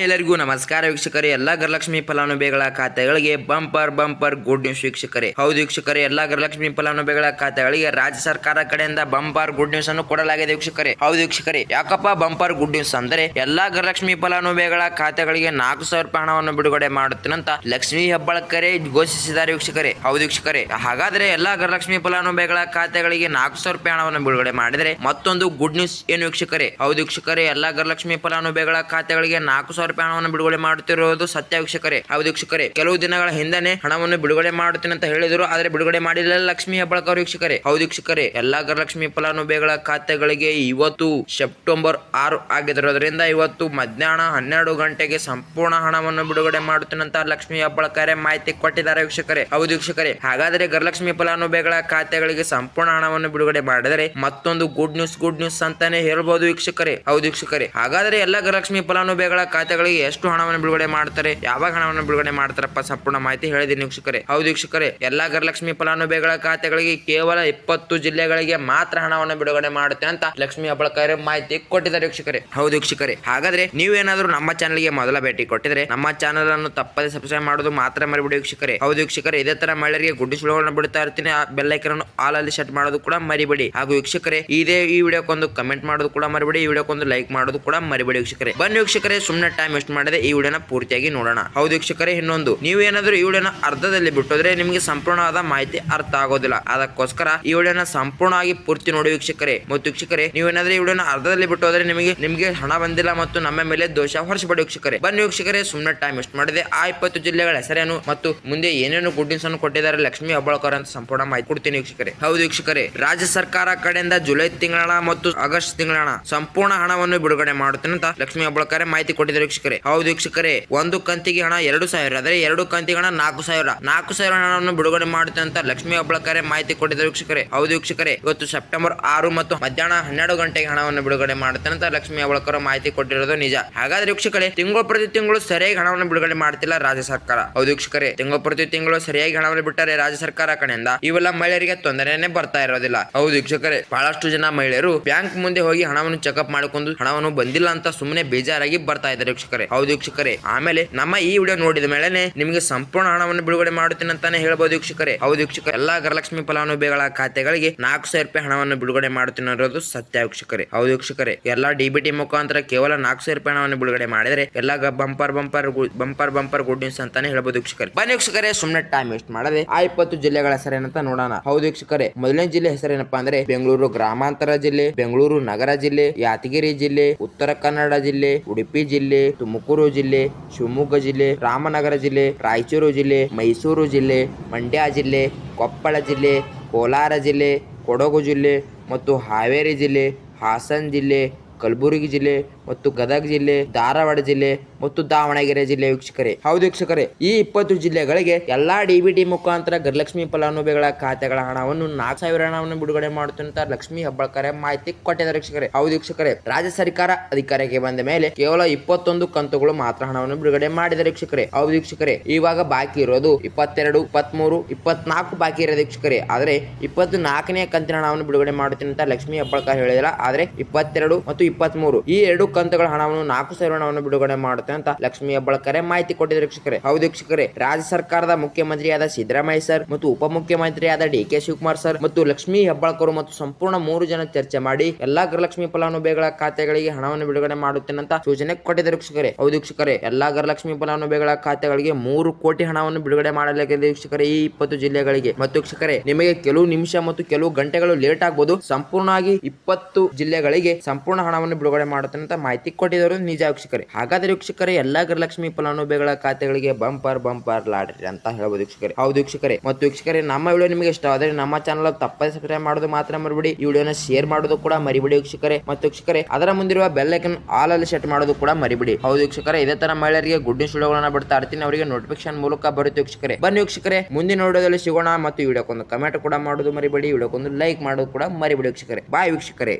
ಎಲ್ಲರಿಗೂ ನಮಸ್ಕಾರ ವೀಕ್ಷಕರೇ, ಎಲ್ಲಾ ಗೃಹಲಕ್ಷ್ಮಿ ಫಲಾನುಭವಿಗಳ ಖಾತೆಗಳಿಗೆ ಬಂಪರ್ ಬಂಪರ್ ಗುಡ್ ನ್ಯೂಸ್ ವೀಕ್ಷಕರೇ. ಹೌದು ವೀಕ್ಷಕರೇ, ಎಲ್ಲಾ ಗೃಹಲಕ್ಷ್ಮಿ ಫಲಾನುಭವಿಗಳ ಖಾತೆಗಳಿಗೆ ರಾಜ್ಯ ಸರ್ಕಾರ ಕಡೆಯಿಂದ ಬಂಪರ್ ಗುಡ್ ನ್ಯೂಸ್ ಅನ್ನು ಕೊಡಲಾಗಿದೆ ವೀಕ್ಷಕರೇ. ಹೌದು ವೀಕ್ಷಕರೇ, ಯಾಕಪ್ಪ ಬಂಪರ್ ಗುಡ್ ನ್ಯೂಸ್ ಅಂದ್ರೆ ಎಲ್ಲಾ ಗೃಹಲಕ್ಷ್ಮಿ ಫಲಾನುಭವಿಗಳ ಖಾತೆಗಳಿಗೆ ನಾಲ್ಕು ಸಾವಿರ ರೂಪಾಯಿ ಹಣವನ್ನು ಬಿಡುಗಡೆ ಮಾಡುತ್ತೇನಂತ ಲಕ್ಷ್ಮಿ ಹೆಬ್ಬಾಳ್ಕರೆ ಘೋಷಿಸಿದ್ದಾರೆ ವೀಕ್ಷಕರೇ. ಹೌದು ವೀಕ್ಷಕರೇ, ಹಾಗಾದ್ರೆ ಎಲ್ಲಾ ಗೃಹಲಕ್ಷ್ಮಿ ಫಲಾನುಭವಿಗಳ ಖಾತೆಗಳಿಗೆ ನಾಲ್ಕು ಸಾವಿರ ರೂಪಾಯಿ ಹಣವನ್ನು ಬಿಡುಗಡೆ ಮಾಡಿದರೆ ಮತ್ತೊಂದು ಗುಡ್ ನ್ಯೂಸ್ ಏನು ವೀಕ್ಷಕರೇ? ಹೌದು ವೀಕ್ಷಕರೇ, ಎಲ್ಲಾ ಗೃಹಲಕ್ಷ್ಮಿ ಫಲಾನುಭವಿಗಳ ಖಾತೆಗಳಿಗೆ ನಾಲ್ಕು ಸಾವಿರ ಹಣವನ್ನು ಬಿಡುಗಡೆ ಮಾಡುತ್ತಿರುವುದು ಸತ್ಯ ವೀಕ್ಷಕರೇ. ಹೌದು ವೀಕ್ಷಕರೇ, ಕೆಲವು ದಿನಗಳ ಹಿಂದನೆ ಹಣವನ್ನು ಬಿಡುಗಡೆ ಮಾಡುತ್ತೇನೆ ಅಂತ ಹೇಳಿದರು ಆದರೆ ಬಿಡುಗಡೆ ಮಾಡಿಲ್ಲ ಲಕ್ಷ್ಮಿ ಹೆಬ್ಬಾಳ್ಕರ್ ವೀಕ್ಷಕರೇ. ಹೌದು ವೀಕ್ಷಕರೇ, ಎಲ್ಲಾ ಗೃಹಲಕ್ಷ್ಮಿ ಫಲಾನುಭವಿಗಳ ಖಾತೆಗಳಿಗೆ ಇವತ್ತು ಸೆಪ್ಟೆಂಬರ್ ಆರು ಆಗಿರೋದ್ರಿಂದ ಇವತ್ತು ಮಧ್ಯಾಹ್ನ ಹನ್ನೆರಡು ಗಂಟೆಗೆ ಸಂಪೂರ್ಣ ಹಣವನ್ನು ಬಿಡುಗಡೆ ಮಾಡುತ್ತೇನೆ ಅಂತ ಲಕ್ಷ್ಮಿ ಹೆಬ್ಬಾಳ್ಕರ್ ಮಾಹಿತಿ ಕೊಟ್ಟಿದ್ದಾರೆ ವೀಕ್ಷಕರೇ. ಹೌದು ವೀಕ್ಷಕರೇ, ಹಾಗಾದರೆ ಗೃಹಲಕ್ಷ್ಮಿ ಫಲಾನುಭವಿಗಳ ಖಾತೆಗಳಿಗೆ ಸಂಪೂರ್ಣ ಹಣವನ್ನು ಬಿಡುಗಡೆ ಮಾಡಿದರೆ ಮತ್ತೊಂದು ಗುಡ್ ನ್ಯೂಸ್ ಗುಡ್ ನ್ಯೂಸ್ ಅಂತಾನೆ ಹೇಳ್ಬೋದು ವೀಕ್ಷಕರೇ. ಹೌದು ವೀಕ್ಷಕರೇ, ಹಾಗಾದರೆ ಎಲ್ಲ ಗೃಹಲಕ್ಷ್ಮಿ ಫಲಾನುಭವಿಗಳ ಖಾತೆಗಳಿಗೆ ಎಷ್ಟು ಹಣವನ್ನು ಬಿಡುಗಡೆ ಮಾಡ್ತಾರೆ, ಯಾವಾಗ ಹಣವನ್ನು ಬಿಡುಗಡೆ ಮಾಡ್ತಾರಪ್ಪ ಸಂಪೂರ್ಣ ಮಾಹಿತಿ ಹೇಳಿದೀನಿ ವೀಕ್ಷಕರೇ. ಹೌದು ವೀಕ್ಷಕರೇ, ಎಲ್ಲಾ ಗೃಹಲಕ್ಷ್ಮಿ ಫಲಾನುಭವಿಗಳ ಖಾತೆಗಳಿಗೆ ಕೇವಲ ಇಪ್ಪತ್ತು ಜಿಲ್ಲೆಗಳಿಗೆ ಮಾತ್ರ ಹಣವನ್ನು ಬಿಡುಗಡೆ ಮಾಡುತ್ತೆ ಅಂತ ಲಕ್ಷ್ಮಿ ಅಬಳಕರ್ ಮಾಹಿತಿ ಕೊಟ್ಟಿದ್ದಾರೆ ವೀಕ್ಷಕರೇ. ಹೌದು ವೀಕ್ಷಕರೇ, ಹಾಗಾದ್ರೆ ನೀವೇನಾದ್ರೂ ನಮ್ಮ ಚಾನಲ್ಗೆ ಮೊದಲ ಭೇಟಿ ಕೊಟ್ಟಿದ್ರೆ ನಮ್ಮ ಚಾನಲ್ ಅನ್ನು ತಪ್ಪದೆ ಸಬ್ಸ್ಕ್ರೈಬ್ ಮಾಡೋದು ಮಾತ್ರ ಮರಿಬಿಡಿ ವೀಕ್ಷಕರೇ. ಹೌದು ವೀಕ್ಷಕರೇ, ಇದೇ ತರ ಮಹಿಳೆಯರಿಗೆ ಗುಡ್ಡು ಸುಳುಗಳನ್ನು ಬಿಡ್ತಾ ಇರ್ತೀನಿ, ಆ ಐಕನ್ ಆಲ್ ಅಲ್ಲಿ ಸೆಟ್ ಮಾಡೋದು ಕೂಡ ಮರಿಬೇಡಿ. ಹಾಗೂ ವೀಕ್ಷಕರೇ, ಇದೇ ಈ ವಿಡಿಯೋಕ್ಕೊಂದು ಕಮೆಂಟ್ ಮಾಡೋದು ಕೂಡ ಮರಿಬೇಡಿ, ಈ ವಿಡಿಯೋಕ್ಕೊಂದು ಲೈಕ್ ಮಾಡೋದು ಕೂಡ ಮರಿಬೇಡಿ ವೀಕ್ಷಕರೇ. ಬನ್ನಿ ವೀಕ್ಷಕರೇ ಸುಮ್ಮನೆ ಟೈಮ್ ವೇಸ್ಟ್ ಮಾಡದೆ ಈ ವಿಡಿಯೋನ ಪೂರ್ತಿಯಾಗಿ ನೋಡೋಣ. ಹೌದು ವೀಕ್ಷಕರೇ, ಇನ್ನೊಂದು. ನೀವೇನಾದ್ರೂ ಈ ವಿಡಿಯೋನ ಅರ್ಧದಲ್ಲಿ ಬಿಟ್ಟೋದ್ರೆ ನಿಮಗೆ ಸಂಪೂರ್ಣವಾದ ಮಾಹಿತಿ ಅರ್ಥ ಆಗೋದಿಲ್ಲ. ಅದಕ್ಕೋಸ್ಕರ ಈ ವಿಡಿಯೋನ ಸಂಪೂರ್ಣವಾಗಿ ಪೂರ್ತಿ ನೋಡಿ ವೀಕ್ಷಕರೇ. ಮತ್ತು ವೀಕ್ಷಕರೇ ನೀವೇನಾದ್ರೂ ಈ ವಿಡಿಯೋನ ಅರ್ಧದಲ್ಲಿ ಬಿಟ್ಟೋದ್ರೆ ನಿಮಗೆ ನಿಮಗೆ ಹಣ ಬಂದಿಲ್ಲ ಮತ್ತು ನಮ್ಮ ಮೇಲೆ ದೋಷ ಹೊರಿಸಬೇಡಿ ವೀಕ್ಷಕರೇ. ಬನ್ನಿ ವೀಕ್ಷಕರೇ ಸುಮ್ಮನೆ ಟೈಮ್ ವೇಸ್ಟ್ ಮಾಡಿದೆ. ಆ ಇಪ್ಪತ್ತು ಜಿಲ್ಲೆಗಳ ಹೆಸರೇನು ಮತ್ತು ಮುಂದೆ ಏನೇನು ಗುಡ್ ಅನ್ನು ಕೊಟ್ಟಿದ್ದಾರೆ ಲಕ್ಷ್ಮಿ ಅಬ್ಬಳಕರ್ ಅಂತ ಸಂಪೂರ್ಣ ಮಾಹಿತಿ ಕೊಡ್ತೀನಿ ವೀಕ್ಷಕರೇ. ಹೌದು ವೀಕ್ಷಕರೇ, ರಾಜ್ಯ ಸರ್ಕಾರ ಕಡೆಯಿಂದ ಜುಲೈ ತಿಂಗಳ ಮತ್ತು ಆಗಸ್ಟ್ ತಿಂಗಳ ಸಂಪೂರ್ಣ ಹಣವನ್ನು ಬಿಡುಗಡೆ ಮಾಡುತ್ತೇನೆ ಅಂತ ಲಕ್ಷ್ಮಿ ಹೆಬ್ಬಾಳ್ಕರ್ ಮಾಹಿತಿ ಕೊಟ್ಟಿದ್ದಾರೆ ವೀಕ್ಷಕರೇ. ಹೌದು ವೀಕ್ಷಕರೇ, ಒಂದು ಕಂತಿಗೆ ಹಣ ಎರಡು ಸಾವಿರ, ಆದರೆ ಎರಡು ಕಂತಿಗೆ ಹಣ ನಾಲ್ಕು ಸಾವಿರ. ನಾಲ್ಕು ಸಾವಿರ ಹಣವನ್ನು ಬಿಡುಗಡೆ ಮಾಡುತ್ತೆ ಅಂತ ಲಕ್ಷ್ಮಿ ಹೆಬ್ಬಾಳ್ಕರ್ ಮಾಹಿತಿ ಕೊಟ್ಟಿದ್ದಾರೆ ವೀಕ್ಷಕರೇ. ಹೌದು ವೀಕ್ಷಕರೇ, ಇವತ್ತು ಸೆಪ್ಟೆಂಬರ್ ಆರು ಮತ್ತು ಮಧ್ಯಾಹ್ನ ಹನ್ನೆರಡು ಗಂಟೆಗೆ ಹಣವನ್ನು ಬಿಡುಗಡೆ ಮಾಡುತ್ತೆ ಅಂತ ಲಕ್ಷ್ಮಿ ಹಬ್ಬಳಕರು ಮಾಹಿತಿ ಕೊಟ್ಟಿರೋದು ನಿಜ. ಹಾಗಾದ್ರೆ ವೀಕ್ಷಕರೇ, ತಿಂಗಳು ಪ್ರತಿ ತಿಂಗಳು ಸರಿಯಾಗಿ ಹಣವನ್ನು ಬಿಡುಗಡೆ ಮಾಡ್ತಿಲ್ಲ ರಾಜ್ಯ ಸರ್ಕಾರ. ಹೌದು ವೀಕ್ಷಕರೇ, ತಿಂಗಳು ಪ್ರತಿ ತಿಂಗಳು ಸರಿಯಾಗಿ ಹಣವನ್ನು ಬಿಟ್ಟರೆ ರಾಜ್ಯ ಸರ್ಕಾರ ಕಡೆಯಿಂದ ಇವೆಲ್ಲ ಮಹಿಳೆಯರಿಗೆ ತೊಂದರೆನೇ ಬರ್ತಾ ಇರೋದಿಲ್ಲ. ಹೌದು ವೀಕ್ಷಕರೇ, ಬಹಳಷ್ಟು ಜನ ಮಹಿಳೆಯರು ಬ್ಯಾಂಕ್ ಮುಂದೆ ಹೋಗಿ ಹಣವನ್ನು ಚೆಕ್ಅಪ್ ಮಾಡಿಕೊಂಡು ಹಣವನ್ನು ಬಂದಿಲ್ಲ ಅಂತ ಸುಮ್ಮನೆ ಬೇಜಾರಾಗಿ ಬರ್ತಾ ಇದ್ದಾರೆ ಹೌದು ವೀಕ್ಷಕರೇ. ಆಮೇಲೆ ನಮ್ಮ ಈ ವಿಡಿಯೋ ನೋಡಿದ ಮೇಲೆ ನಿಮಗೆ ಸಂಪೂರ್ಣ ಹಣವನ್ನು ಬಿಡುಗಡೆ ಮಾಡುತ್ತೇನೆ ಅಂತಾನೆ ಹೇಳಬಹುದು ವೀಕ್ಷಕರೇ. ಹೌದು ವೀಕ್ಷಕರೇ. ಎಲ್ಲಾ ಗೃಹಲಕ್ಷ್ಮಿ ಫಲಾನುಭವಿಗಳ ಖಾತೆಗಳಿಗೆ ನಾಲ್ಕು ಸಾವಿರ ರೂಪಾಯಿ ಹಣವನ್ನು ಬಿಡುಗಡೆ ಮಾಡುತ್ತೇನೆ ಅನ್ನೋದು ಸತ್ಯ ವೀಕ್ಷಕರೇ. ಹೌದು ವೀಕ್ಷಕರೇ. ಎಲ್ಲಾ ಡಿಬಿಟಿ ಮುಖಾಂತರ ಕೇವಲ ನಾಲ್ಕು ಸಾವಿರ ರೂಪಾಯಿ ಹಣವನ್ನು ಬಿಡುಗಡೆ ಮಾಡಿದರೆ ಎಲ್ಲ bumper bumper bumper bumper good news ಅಂತಾನೆ ಹೇಳಬಹುದು ವೀಕ್ಷಕರೇ. ಬನ್ನಿ ವೀಕ್ಷಕರೇ ಸುಮ್ಮನೆ ಟೈಮ್ ವೇಸ್ಟ್ ಮಾಡದೆ ಆ ಇಪ್ಪತ್ತು ಜಿಲ್ಲೆಗಳ ಹೆಸರೇನಂತ ನೋಡೋಣ. ಹೌದು ವೀಕ್ಷಕರೇ. ಮೊದಲನೇ ಜಿಲ್ಲೆ ಹೆಸರೇನಪ್ಪಾ ಅಂದ್ರೆ ಬೆಂಗಳೂರು ಗ್ರಾಮಾಂತರ ಜಿಲ್ಲೆ, ಬೆಂಗಳೂರು ನಗರ ಜಿಲ್ಲೆ, ಯಾದಗಿರಿ ಜಿಲ್ಲೆ, ಉತ್ತರ ಕನ್ನಡ ಜಿಲ್ಲೆ, ಉಡುಪಿ ಜಿಲ್ಲೆ ತುಮಕೂರು ಜಿಲ್ಲೆ, ಶಿವಮೊಗ್ಗ ಜಿಲ್ಲೆ, ರಾಮನಗರ ಜಿಲ್ಲೆ, ರಾಯಚೂರು ಜಿಲ್ಲೆ, ಮೈಸೂರು ಜಿಲ್ಲೆ, ಮಂಡ್ಯ ಜಿಲ್ಲೆ, ಕೊಪ್ಪಳ ಜಿಲ್ಲೆ, ಕೋಲಾರ ಜಿಲ್ಲೆ, ಕೊಡಗು ಜಿಲ್ಲೆ ಮತ್ತು ಹಾವೇರಿ ಜಿಲ್ಲೆ, ಹಾಸನ ಜಿಲ್ಲೆ, ಕಲಬುರಗಿ ಜಿಲ್ಲೆ ಮತ್ತು ಗದಗ ಜಿಲ್ಲೆ, ಧಾರವಾಡ ಜಿಲ್ಲೆ ಮತ್ತು ದಾವಣಗೆರೆ ಜಿಲ್ಲೆ ವೀಕ್ಷಕರೇ. ಹೌದು ವೀಕ್ಷಕರೇ, ಈ ಇಪ್ಪತ್ತು ಜಿಲ್ಲೆಗಳಿಗೆ ಎಲ್ಲಾ ಡಿಬಿಟಿ ಮುಖಾಂತರ ಗೃಹಲಕ್ಷ್ಮಿ ಫಲಾನುಭವಿಗಳ ಖಾತೆಗಳ ಹಣವನ್ನು ನಾಲ್ಕು ಸಾವಿರ ಹಣವನ್ನು ಬಿಡುಗಡೆ ಮಾಡುತ್ತಂತ ಲಕ್ಷ್ಮಿ ಹಬ್ಬಳಕರೆ ಮಾಹಿತಿ ಕೊಟ್ಟಿದ್ದಾರೆ ವೀಕ್ಷಕರೇ. ಹೌದು ವೀಕ್ಷಕರೇ, ರಾಜ್ಯ ಸರ್ಕಾರ ಅಧಿಕಾರಕ್ಕೆ ಬಂದ ಮೇಲೆ ಕೇವಲ ಇಪ್ಪತ್ತೊಂದು ಕಂತುಗಳು ಮಾತ್ರ ಹಣವನ್ನು ಬಿಡುಗಡೆ ಮಾಡಿದ್ದಾರೆ ವೀಕ್ಷಕರೇ. ಹೌದು ವೀಕ್ಷಕರೇ, ಇವಾಗ ಬಾಕಿ ಇರೋದು ಇಪ್ಪತ್ತೆರಡು ಇಪ್ಪತ್ಮೂರು ಇಪ್ಪತ್ನಾಲ್ಕು ಬಾಕಿ ಇರೋದು ವೀಕ್ಷಕರೇ. ಆದರೆ ಇಪ್ಪತ್ತು ನಾಲ್ಕನೇ ಕಂತಿನ ಹಣವನ್ನು ಬಿಡುಗಡೆ ಮಾಡುತ್ತೇನೆ ಅಂತ ಲಕ್ಷ್ಮಿ ಹೆಬ್ಬಾಳ್ಕರ್ ಹೇಳಿಲ್ಲ ಆದರೆ ಇಪ್ಪತ್ತೆರಡು ಮತ್ತು ಇಪ್ಪತ್ಮೂರು ಈ ಎರಡು ಕಂತುಗಳ ಹಣವನ್ನು ನಾಲ್ಕು ಸಾವಿರ ಹಣವನ್ನು ಬಿಡುಗಡೆ ಮಾಡುತ್ತೆ ಅಂತ ಲಕ್ಷ್ಮಿ ಹೆಬ್ಬಾಳ್ಕರೆ ಮಾಹಿತಿ ಕೊಟ್ಟಿದ್ದಾರೆ ವೀಕ್ಷಕರೇ. ಹೌದು ವೀಕ್ಷಕರೇ, ರಾಜ್ಯ ಸರ್ಕಾರದ ಮುಖ್ಯಮಂತ್ರಿಯಾದ ಸಿದ್ದರಾಮಯ್ಯ ಸರ್ ಮತ್ತು ಉಪಮುಖ್ಯಮಂತ್ರಿಯಾದ ಡಿ ಕೆ ಶಿವಕುಮಾರ್ ಸರ್ ಮತ್ತು ಲಕ್ಷ್ಮಿ ಹೆಬ್ಬಾಳ್ಕರು ಮತ್ತು ಸಂಪೂರ್ಣ ಮೂರು ಜನ ಚರ್ಚೆ ಮಾಡಿ ಎಲ್ಲಾ ಗೃಹಲಕ್ಷ್ಮಿ ಫಲಾನುಭವಿಗಳ ಖಾತೆಗಳಿಗೆ ಹಣವನ್ನು ಬಿಡುಗಡೆ ಮಾಡುತ್ತೇನೆ ಅಂತ ಸೂಚನೆ ಕೊಟ್ಟಿದ್ದಾರೆ ವೀಕ್ಷಕರೇ. ಹೌದು ವೀಕ್ಷಕರೇ, ಎಲ್ಲಾ ಗೃಹಲಕ್ಷ್ಮಿ ಫಲಾನುಭವಿಗಳ ಖಾತೆಗಳಿಗೆ ಮೂರು ಕೋಟಿ ಹಣವನ್ನು ಬಿಡುಗಡೆ ಮಾಡಲಾಗಿದೆ ವೀಕ್ಷಕರೇ ಈ ಇಪ್ಪತ್ತು ಜಿಲ್ಲೆಗಳಿಗೆ. ಮತ್ತು ವೀಕ್ಷಕರೇ, ನಿಮಗೆ ಕೆಲವು ನಿಮಿಷ ಮತ್ತು ಕೆಲವು ಗಂಟೆಗಳು ಲೇಟ್ ಆಗಬಹುದು ಸಂಪೂರ್ಣವಾಗಿ ಇಪ್ಪತ್ತು ಜಿಲ್ಲೆಗಳಿಗೆ ಸಂಪೂರ್ಣ ಹಣವನ್ನು ಬಿಡುಗಡೆ ಮಾಡುತ್ತೇನೆ ಅಂತ ಮಾಹಿತಿ ಕೊಟ್ಟಿದ್ದಾರೆ ನಿಜ ವೀಕ್ಷಕರೇ. ಹಾಗಾದ್ರೆ ವೀಕ್ಷಕರೇ, ಎಲ್ಲಾ ಗೃಹಲಕ್ಷ್ಮಿ ಫಲಾನುಭವಿಗಳ ಖಾತೆಗಳಿಗೆ ಬಂಪರ್ ಬಂಪರ್ ಲಾಡ್ರಿ ಅಂತ ಹೇಳ್ಬೋದು ವೀಕ್ಷಕರೇ. ಹೌದು ವೀಕ್ಷಕರೇ. ಮತ್ತು ವೀಕ್ಷಕರೇ, ನಮ್ಮ ವಿಡಿಯೋ ನಿಮಗೆ ಇಷ್ಟ ಆದರೆ ನಮ್ಮ ಚಾನಲ್ ತಪ್ಪದೆ ಸಬ್ಸ್ಕ್ರೈಬ್ ಮಾಡೋದು ಮಾತ್ರ ಮರಿಬಿಡಿ. ಈ ವಿಡಿಯೋನ ಶೇರ್ ಮಾಡೋದು ಕೂಡ ಮರಿಬಿಡಿ ವೀಕ್ಷಕರೇ. ಮತ್ತು ವೀಕ್ಷಕರೇ, ಅದರ ಮುಂದಿರುವ ಬೆಲ್ ಐಕನ್ ಆಲ್ ಅಲ್ಲಿ ಸೆಟ್ ಮಾಡೋದು ಕೂಡ ಮರಿಬಿಡಿ. ಹೌದು ವೀಕ್ಷಕರೇ, ಇದೇ ತರ ಮಹಿಳೆಯರಿಗೆ ಗುಡ್ ನ್ಯೂಸ್ ವಿಡಿಯೋಗಳನ್ನ ಬಿಡ್ತಾ ಇರ್ತೀನಿ. ಅವರಿಗೆ ನೋಟಿಫಿಕೇಶನ್ ಮೂಲಕ ಬರುತ್ತೆ ವೀಕ್ಷಕರೇ. ಬನ್ನಿ ವೀಕ್ಷಕರೇ, ಮುಂದಿನ ವಿಡಿಯೋದಲ್ಲಿ ಸಿಗೋಣ ಮತ್ತು ವಿಡಿಯೋಕ್ಕೊಂದು ಕಮೆಂಟ್ ಕೂಡ ಮಾಡೋದು ಮರಿಬೇಡಿ. ವಿಡಿಯೋಕ್ಕೊಂದು ಲೈಕ್ ಮಾಡೋದು ಕೂಡ ಮರಿಬೇಡಿ ವೀಕ್ಷಕರೇ. ಬಾಯ್ ವೀಕ್ಷಕರೇ.